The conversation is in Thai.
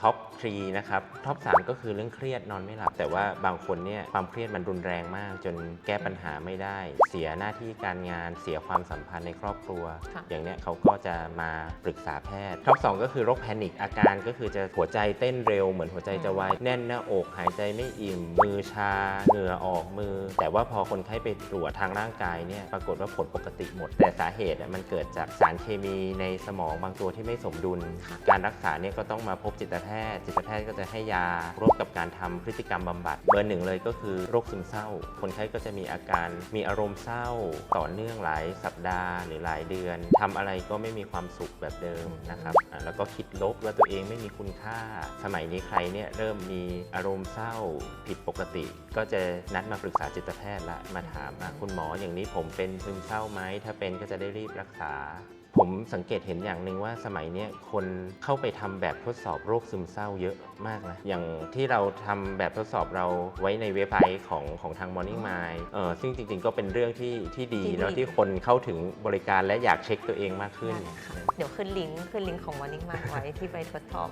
ท็อปทรีนะครับท็อป3ก็คือเรื่องเครียดนอนไม่หลับ แต่ว่าบางคนเนี่ยความเครียดมันรุนแรงมาก จนแก้ปัญหาไม่ได้ เสียหน้าที่การงานเสียความสัมพันธ์ในครอบครัวค่ะอย่างเนี้ยเขาก็จะมาปรึกษาแพทย์ท็อป2ก็คือโรคแพนิคอาการก็คือจะหัวใจเต้นเร็วเหมือนหัวใจจะวายแน่นหน้าอกหายใจไม่อิ่ม มือชาเหงื่อออกมือ แต่ว่าพอคนไข้ไปตรวจทางร่างกายเนี่ยปรากฏว่าผลปกติหมด แต่สาเหตุอะมันเกิดจากสารเคมีในสมองบางตัวที่ไม่สมดุลค่ะการรักษาเนี่ยก็ต้องมาพบจิตแพทย์จิตแพทย์ก็จะให้ยาร่วมกับการทำพฤติกรรมบำบัด เบอร์หนึ่งเลยก็คือโรคซึมเศร้า คนไข้ก็จะมีอาการมีอารมณ์เศร้า ต่อเนื่องหลายสัปดาห์หรือหลายเดือนทำอะไรก็ไม่มีความสุขแบบเดิมนะครับ แล้วก็คิดลบว่าตัวเองไม่มีคุณค่า สมัยนี้ใครเนี่ยเริ่มมีอารมณ์เศร้าผิดปกติ ก็จะนัดมาปรึกษาจิตแพทย์ละมาถามคุณหมออย่างนี้ผมเป็นซึมเศร้าไหมถ้าเป็นก็จะได้รีบรักษา ผมสังเกตเห็นอย่างหนึ่งว่าสมัยเนี้ยคนเข้าไปทำแบบทดสอบโรคซึมเศร้าเยอะมากนะ อย่างที่เราทำแบบทดสอบเราไว้ในเว็บไซต์ของของทาง Morning Mind เออซึ่งจริงๆ ก็เป็นเรื่องที่ที่ดีที่ดีแล้วที่คนเข้าถึงบริการและอยากเช็คตัวเองมากขึ้นนั่นแหละค่ะเดี๋ยวขึ้นลิงก์ขึ้นลิงก์ของ Morning Mind ไว้ที่ไปทดสอบ